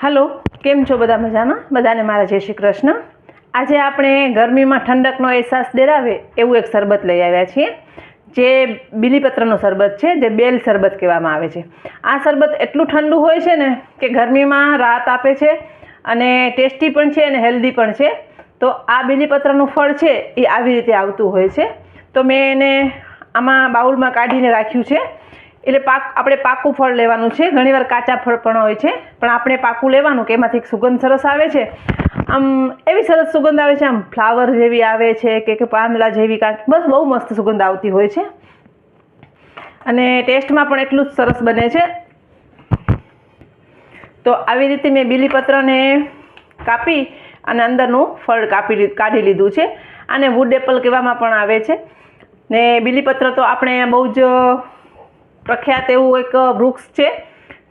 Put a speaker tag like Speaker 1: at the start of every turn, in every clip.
Speaker 1: Hello, કેમ છો બધા મજામાં? બધાને મારા જય શ્રી કૃષ્ણ. આજે આપણે ગરમીમાં ઠંડકનો અહેસાસ દેરાવે એવું એક શરબત લઈ આવ્યા છીએ, જે બીલીપત્રનું શરબત છે, જે બેલ શરબત કહેવામાં આવે છે. આ શરબત એટલું ઠંડુ હોય છે ને કે ગરમીમાં રાહત આપે છે અને ટેસ્ટી પણ છે અને હેલ્ધી પણ છે. તો આ બીલીપત્રનું ફળ છે એ આવી રીતે આવતું હોય છે. તો મેં એને આમાં બાઉલમાં કાઢીને રાખ્યું છે. એટલે પાક, આપણે પાકું ફળ લેવાનું છે. ઘણીવાર કાચા ફળ પણ હોય છે. પણ આપણે પાકું લેવાનું કે એમાંથી એક સુગંધ સરસ આવે છે. આમ, એવી સરસ સુગંધ આવે છે. આમ ફ્લાવર જેવી આવે છે કે કે પાંદડા જેવી કાંઈક બસ બહુ મસ્ત સુગંધ આવતી હોય છે. અને ટેસ્ટમાં પણ એટલું જ સરસ બને છે. તો આવી રીતે મેં બીલીપત્રને કાપી અને અંદરનું ફળ કાપી કાઢી લીધું છે. આને વુડ એપલ કહેવામાં પણ આવે છે. ને બીલીપત્ર તો આપણે બહુ જ પ્રખ્યાત એવું એક વૃક્ષ છે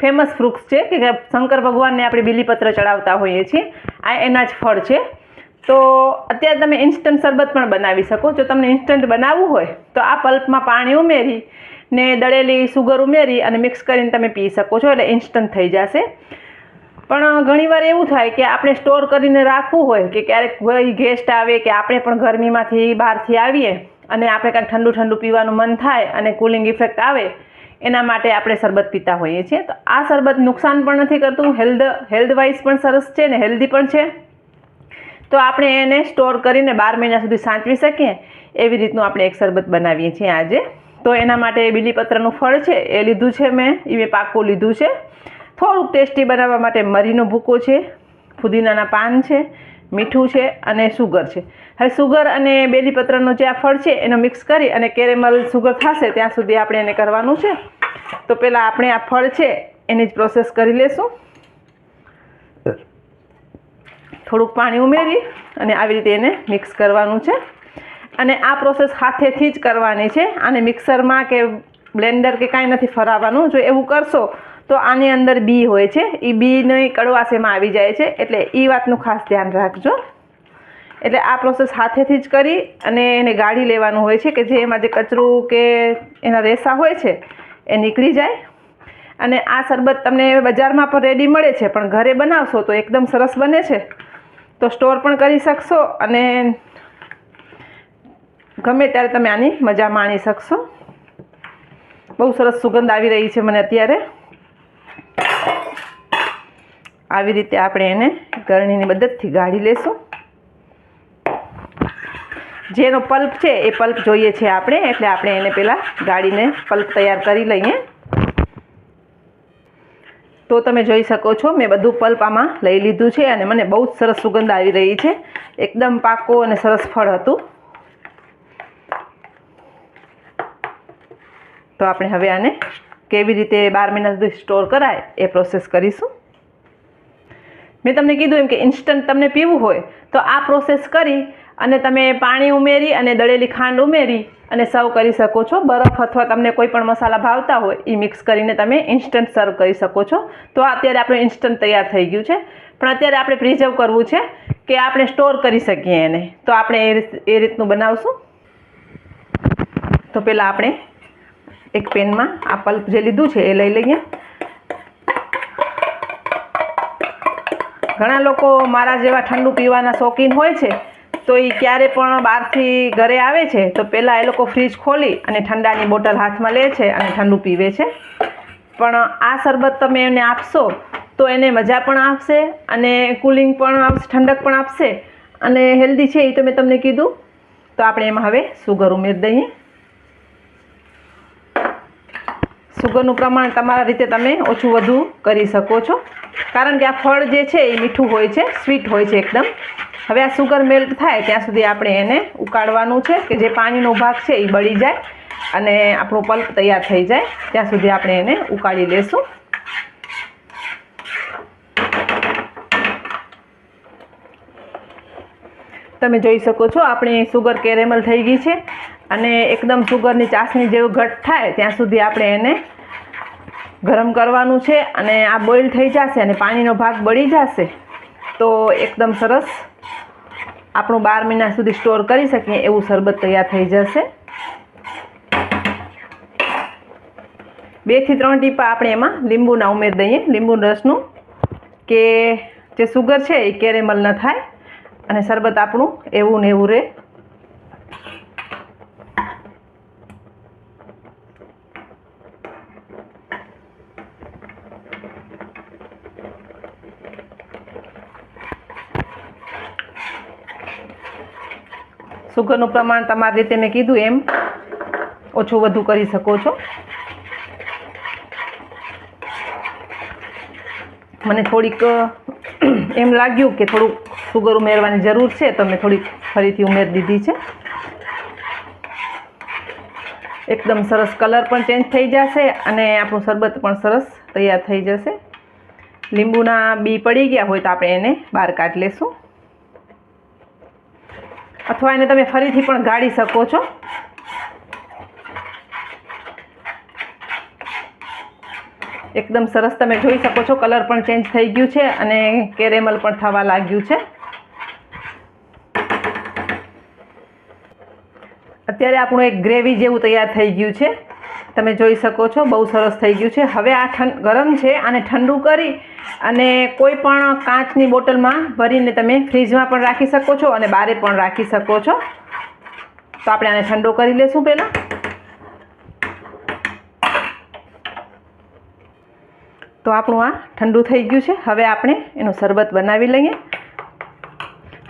Speaker 1: ફેમસ વૃક્ષ છે કે શંકર ભગવાનને આપણે બીલીપત્ર ચડાવતા હોઈએ છીએ. આ એના જ ફળ છે. તો અત્યારે તમે ઇન્સ્ટન્ટ શરબત પણ બનાવી શકો. જો તમને ઇન્સ્ટન્ટ બનાવવું હોય, તો આ પલ્પમાં પાણી ઉમેરી ને દળેલી સુગર ઉમેરી અને મિક્સ કરીને તમે પી શકો છો, એટલે ઇન્સ્ટન્ટ થઈ જશે. પણ ઘણીવાર એવું થાય કે આપણે સ્ટોર કરીને રાખવું હોય કે ક્યારેક કોઈ ગેસ્ટ આવે કે આપણે પણ ગરમીમાંથી બહારથી આવીએ અને આપણે કાંઈક ઠંડુ ઠંડુ પીવાનું મન થાય અને કુલિંગ ઇફેક્ટ આવે એના માટે આપણે શરબત પીતા હોઈએ છીએ. તો આ શરબત નુકસાન પણ નથી કરતું, હેલ્ધ હેલ્થ વાઇઝ પણ સરસ છે ને હેલ્ધી પણ છે. તો આપણે એને સ્ટોર કરીને બાર મહિના સુધી સાચવી શકીએ એવી રીતનું આપણે એક શરબત બનાવીએ છીએ આજે. તો એના માટે બીલીપત્રનું ફળ છે, એ લીધું છે મેં એ મેં પાકું લીધું છે. થોડુંક ટેસ્ટી બનાવવા માટે મરીનો ભૂકો છે, ફુદીનાના પાન છે મીઠું છે અને સુગર છે. હવે સુગર અને બેલીપત્રનું જે આ ફળ છે એનો મિક્સ કરી અને કેરેમલ સુગર થશે ત્યાં સુધી આપણે એને કરવાનું છે. તો પહેલાં આપણે આ ફળ છે એની જ પ્રોસેસ કરી લેશું. થોડુંક પાણી ઉમેરી અને આવી રીતે એને મિક્સ કરવાનું છે. અને આ પ્રોસેસ હાથેથી જ કરવાની છે. આને મિક્સરમાં કે બ્લેન્ડર કે કાંઈ નથી ફરાવવાનું. જો એવું કરશો તો આની અંદર બી હોય છે. એ બીની કડવાશેમાં આવી જાય છે. એટલે એ વાતનું ખાસ ધ્યાન રાખજો. એટલે આ પ્રોસેસ હાથેથી જ કરી અને એને ગાળી લેવાનું હોય છે કે જે એમાં જે કચરું કે એના રેસા હોય છે, એ નીકળી જાય. અને આ શરબત તમને બજારમાં પણ રેડી મળે છે, પણ ઘરે બનાવશો તો એકદમ સરસ બને છે. તો સ્ટોર પણ કરી શકશો અને ગમે ત્યારે તમે આની મજા માણી શકશો. બહુ સરસ સુગંધ આવી રહી છે મને અત્યારે. આવી રીતે આપણે એને ગરણીની મદદથી ગાળી લેશું. જેનો પલ્પ છે એ પલ્પ જોઈએ છે આપણે, એટલે આપણે એને પહેલાં ગાળીને પલ્પ તૈયાર કરી લઈએ. તો તમે જોઈ શકો છો, મેં બધું પલ્પ આમાં લઈ લીધું છે અને મને બહુ જ સરસ સુગંધ આવી રહી છે. એકદમ પાકો અને સરસ ફળ હતું. તો આપણે હવે આને કેવી રીતે બાર મહિના સુધી સ્ટોર કરાય એ પ્રોસેસ કરીશું. મેં તમને કીધું એમ કે ઇન્સ્ટન્ટ તમને પીવું હોય તો આ પ્રોસેસ કરી અને તમે પાણી ઉમેરી અને દળેલી ખાંડ ઉમેરી અને સર્વ કરી શકો છો. બરફ અથવા તમને કોઈ પણ મસાલા ભાવતા હોય એ મિક્સ કરીને તમે ઇન્સ્ટન્ટ સર્વ કરી શકો છો. તો અત્યારે આપણું ઇન્સ્ટન્ટ તૈયાર થઈ ગયું છે. પણ અત્યારે આપણે પ્રિઝર્વ કરવું છે કે આપણે સ્ટોર કરી શકીએ એને. તો આપણે એ રીત, એ રીતનું બનાવશું. તો પહેલાં આપણે એક પેનમાં આ પલ્પ જે લીધું છે એ લઈ લઈએ. ઘણા લોકો મારા જેવા ઠંડુ પીવાના શોખીન હોય છે, તો એ ક્યારે પણ બહારથી ઘરે આવે છે, તો પહેલાં એ લોકો ફ્રીજ ખોલી અને ઠંડાની બોટલ હાથમાં લે છે અને ઠંડુ પીવે છે. પણ આ શરબત તમે એને આપશો, તો એને મજા પણ આપશે અને કુલિંગ પણ આપશે ઠંડક પણ આપશે. અને હેલ્ધી છે એ તો મેં તમને કીધું. તો આપણે એમાં હવે સુગર ઉમેરી દઈએ. સુગરનું પ્રમાણ તમારા રીતે તમે ઓછું વધુ કરી શકો છો. કારણ કે આ ફળ જે છે એ મીઠું હોય છે, સ્વીટ હોય છે એકદમ. હવે આ સુગર મેલ્ટ થાય ત્યાં સુધી આપણે એને ઉકાળવાનું છે કે જે પાણીનો ભાગ છે એ બળી જાય અને આપણું પલ્પ તૈયાર થઈ જાય. ત્યાં સુધી આપણે એને ઉકાળી લેશું. તમે જોઈ શકો છો આપણી સુગર કેરેમલ થઈ ગઈ છે અને એકદમ સુગરની ચાસણી જેવું ઘટ થાય ત્યાં સુધી આપણે એને ગરમ કરવાનું છે અને આ બોઇલ થઈ જશે અને પાણીનો ભાગ બળી જશે. તો એકદમ સરસ આપણું બાર મહિના સુધી સ્ટોર કરી શકીએ એવું શરબત તૈયાર થઈ જશે. બેથી ત્રણ ટીપા આપણે એમાં લીંબુના ઉમેરી દઈએ. લીંબુ રસનું કે જે સુગર છે એ કેરેમલ ન થાય અને શરબત આપણું એવું ને એવું રહે. સુગરનું પ્રમાણ તમારી રીતે મેં કીધું એમ ઓછું વધુ કરી શકો છો. મને થોડીક એમ લાગ્યું કે થોડુંક સુગર ઉમેરવાની જરૂર છે, તો મેં થોડીક ફરીથી ઉમેરી દીધી છે. એકદમ સરસ કલર પણ ચેન્જ થઈ જશે અને આપણું શરબત પણ સરસ તૈયાર થઈ જશે. લીંબુના બી પડી ગયા હોય તો આપણે એને બહાર કાઢી લેશું. અથવા એને તમે ફરીથી પણ ગાળી શકો છો. એકદમ સરસ તમે જોઈ શકો છો, કલર પણ ચેન્જ થઈ ગયું છે અને કેરેમલ પણ થવા લાગ્યું છે. અત્યારે આપણું એક ગ્રેવી જેવું તૈયાર થઈ ગયું છે. તમે જોઈ શકો છો, બહુ સરસ થઈ ગયું છે. હવે આ ઠંડ ગરમ છે આને ઠંડુ કરી અને કોઈ પણ કાચની બોટલમાં ભરીને તમે ફ્રીજમાં પણ રાખી શકો છો અને બારે પણ રાખી શકો છો. તો આપણે આને ઠંડો કરી લેશું પહેલાં. તો આપણું આ ઠંડુ થઈ ગયું છે. હવે આપણે એનું શરબત બનાવી લઈએ.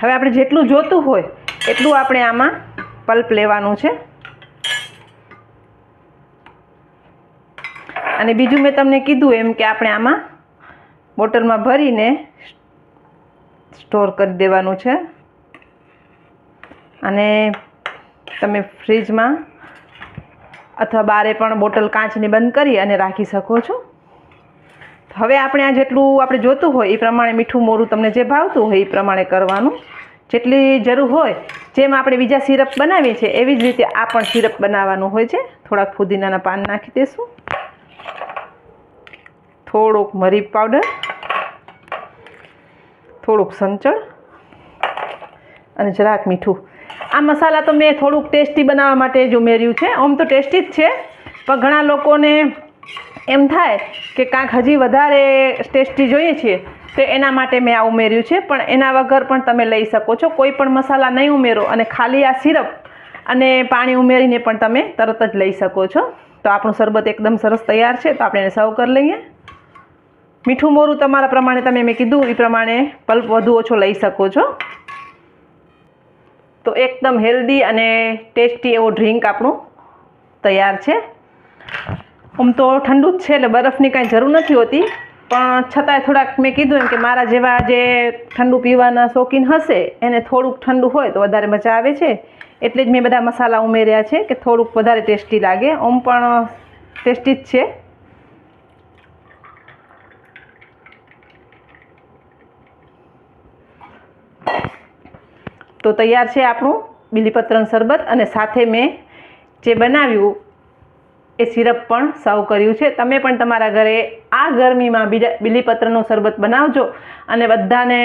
Speaker 1: હવે આપણે જેટલું જોતું હોય એટલું આપણે આમાં પલ્પ લેવાનું છે. અને બીજું મેં તમને કીધું એમ કે આપણે આમાં બોટલમાં ભરીને સ્ટોર કરી દેવાનું છે. અને તમે ફ્રીજમાં અથવા બારે પણ બોટલ કાચની બંધ કરી અને રાખી શકો છો. હવે આપણે આ જેટલું આપણે જોતું હોય એ પ્રમાણે મીઠું મોરું તમને જે ભાવતું હોય એ પ્રમાણે કરવાનું. જેટલી જરૂર હોય જેમ આપણે બીજા સિરપ બનાવીએ છીએ એવી જ રીતે આ પણ સિરપ બનાવવાનું હોય છે. થોડાક ફુદીનાના પાન નાખી દેશું. થોડુંક મરી પાવડર થોડુંક સંચળ અને જરાક મીઠું. આ મસાલા તો મેં થોડુંક ટેસ્ટી બનાવવા માટે જ ઉમેર્યું છે. આમ તો ટેસ્ટી જ છે, પણ ઘણા લોકોને એમ થાય કે કાંક હજી વધારે ટેસ્ટી જોઈએ છીએ, તો એના માટે મેં આ ઉમેર્યું છે. પણ એના વગર પણ તમે લઈ શકો છો. કોઈ પણ મસાલા નહીં ઉમેરો અને ખાલી આ સિરપ અને પાણી ઉમેરીને પણ તમે તરત જ લઈ શકો છો. તો આપણું શરબત એકદમ સરસ તૈયાર છે. તો આપણે એને સર્વ કરી લઈએ. મીઠું મોરું તમારા પ્રમાણે તમે મેં કીધું, એ પ્રમાણે પલ્પ વધુ ઓછો લઈ શકો છો. તો એકદમ હેલ્ધી અને ટેસ્ટી એવો ડ્રિંક આપણું તૈયાર છે. આમ તો ઠંડુ જ છે એટલે બરફની કાંઈ જરૂર નથી હોતી, પણ છતાંય થોડાક મેં કીધું એમ કે મારા જેવા જે ઠંડુ પીવાના શોખીન હશે, એને થોડુંક ઠંડુ હોય તો વધારે મજા આવે છે. એટલે જ મેં બધા મસાલા ઉમેર્યા છે કે થોડુંક વધારે ટેસ્ટી લાગે. આમ પણ ટેસ્ટી જ છે. તો તૈયાર છે આપણું બીલીપત્રનું શરબત અને સાથે મેં જે બનાવ્યું એ સિરપ પણ સર્વ કર્યું છે. તમે પણ તમારા ઘરે આ ગરમીમાં બીલીપત્રનું શરબત બનાવજો અને બધાને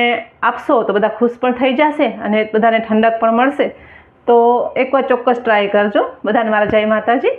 Speaker 1: આપશો તો બધા ખુશ પણ થઈ જશે અને બધાને ઠંડક પણ મળશે. તો એકવાર ચોક્કસ ટ્રાય કરજો. બધાને મારા જય માતાજી.